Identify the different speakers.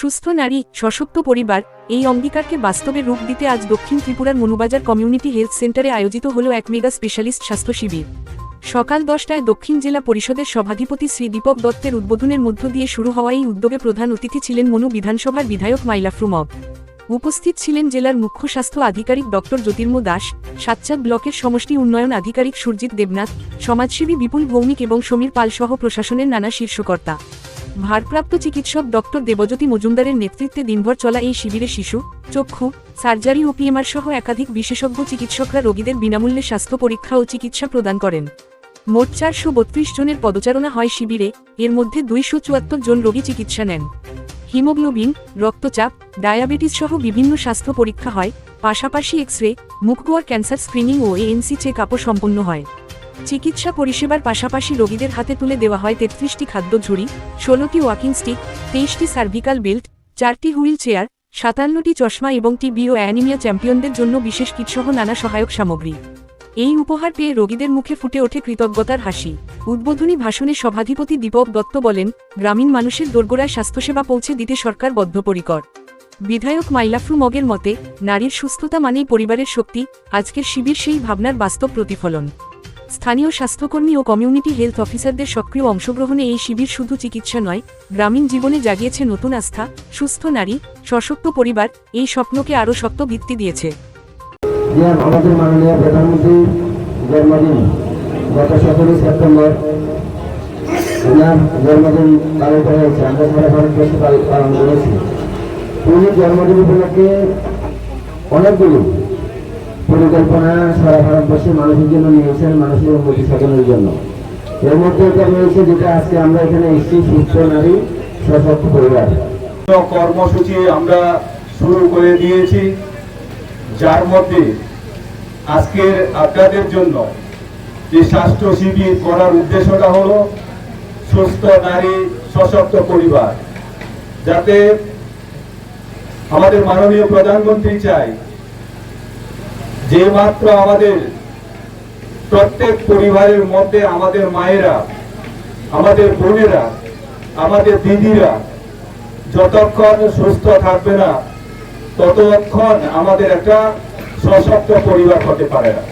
Speaker 1: সুস্থ নারী, সশক্ত পরিবার, এই অঙ্গীকারকে বাস্তবে রূপ দিতে আজ দক্ষিণ ত্রিপুরার মনুবাজার কমিউনিটি হেলথ সেন্টারে আয়োজিত হল এক মেগা স্পেশালিস্ট স্বাস্থ্য শিবির। সকাল দশটায় দক্ষিণ জেলা পরিষদের সভাধিপতি শ্রী দীপক দত্তের উদ্বোধনের মধ্য দিয়ে শুরু হওয়া এই উদ্যোগে প্রধান অতিথি ছিলেন মনু বিধানসভার বিধায়ক মাইলাফরু মগ উপস্থিত ছিলেন জেলার মুখ্য স্বাস্থ্য আধিকারিক ডক্টর জ্যোতির্ম দাস, সাতচাঁদ ব্লকের সমষ্টি উন্নয়ন আধিকারিক সুরজিৎ দেবনাথ, সমাজসেবী বিপুল ভৌমিক এবং সমীর পাল সহ প্রশাসনের নানা শীর্ষকর্তা। ভারপ্রাপ্ত চিকিৎসক ডক্টর দেবজ্যোতি মজুমদারের নেতৃত্বে দিনভর চলা এই শিবিরে শিশু, চক্ষু, সার্জারি ও পিএমআর সহ একাধিক বিশেষজ্ঞ চিকিৎসকরা রোগীদের বিনামূল্যে স্বাস্থ্য পরীক্ষা ও চিকিৎসা প্রদান করেন। মোট চারশো বত্রিশ জনের পদচারণা হয় শিবিরে, এর মধ্যে দুইশো চুয়াত্তর জন রোগী চিকিৎসা নেন। হিমোগ্লোবিন, রক্তচাপ, ডায়াবেটিস সহ বিভিন্ন স্বাস্থ্য পরীক্ষা হয়, পাশাপাশি এক্স রে মুখগোয়ার ক্যান্সার স্ক্রিনিং ও এএনসি চেক আপও সম্পন্ন হয়। চিকিৎসা পরিষেবার পাশাপাশি রোগীদের হাতে তুলে দেওয়া হয় তেত্রিশটি খাদ্য ঝুড়ি, ষোলোটি ওয়াকিং স্টিক, তেইশটি সার্ভিকাল বেল্ট, চারটি হুইল চেয়ার, সাতান্নটি চশমা এবং টিবি ও অ্যানিমিয়া চ্যাম্পিয়নদের জন্য বিশেষ কিটসহ নানা সহায়ক সামগ্রী। এই উপহার পেয়ে রোগীদের মুখে ফুটে ওঠে কৃতজ্ঞতার হাসি। উদ্বোধনী ভাষণে সভাধিপতি দীপক দত্ত বলেন, গ্রামীণ মানুষের দোরগোড়ায় স্বাস্থ্যসেবা পৌঁছে দিতে সরকার বদ্ধপরিকর। বিধায়ক মাইলাফরু মগের মতে, নারীর সুস্থতা মানেই পরিবারের শক্তি, আজকের শিবির সেই ভাবনার বাস্তব প্রতিফলন। স্থানীয় স্বাস্থ্যকর্মী ও কমিউনিটি হেলথ অফিসারদের সক্রিয় অংশগ্রহণে এই শিবির শুধু চিকিৎসা নয়, গ্রামীণ জীবনে জাগিয়েছে নতুন আস্থা, সুস্থ নারী, সশক্ত পরিবার, এই স্বপ্নকে আরও শক্ত ভিত্তি দিয়েছে।
Speaker 2: অনেকগুলো পরিকল্পনা সারা ভারতবর্ষের মানুষের জন্য নিয়েছেন মানুষের উন্নতি সাধনের জন্য। এর মধ্যে এটা রয়েছে যেটা আজকে আমরা এখানে এসেছি, সুস্থ নারী সশক্ত পরিবার।
Speaker 3: কর্মসূচি আমরা শুরু করে দিয়েছি। যার মধ্যে আজকের আপনাদের জন্য যে স্বাস্থ্য শিবির করার উদ্দেশ্যটা হলো সুস্থ নারী সশক্ত পরিবার। যাতে আমাদের মাননীয় প্রধানমন্ত্রী চাই যে মাত্র আমাদের প্রত্যেক পরিবারের মধ্যে আমাদের মায়েরা, আমাদের বোনেরা, আমাদের দিদিরা যতক্ষণ সুস্থ থাকবে না, ততক্ষণ আমাদের একটা সশক্ত পরিবার হতে পারে না।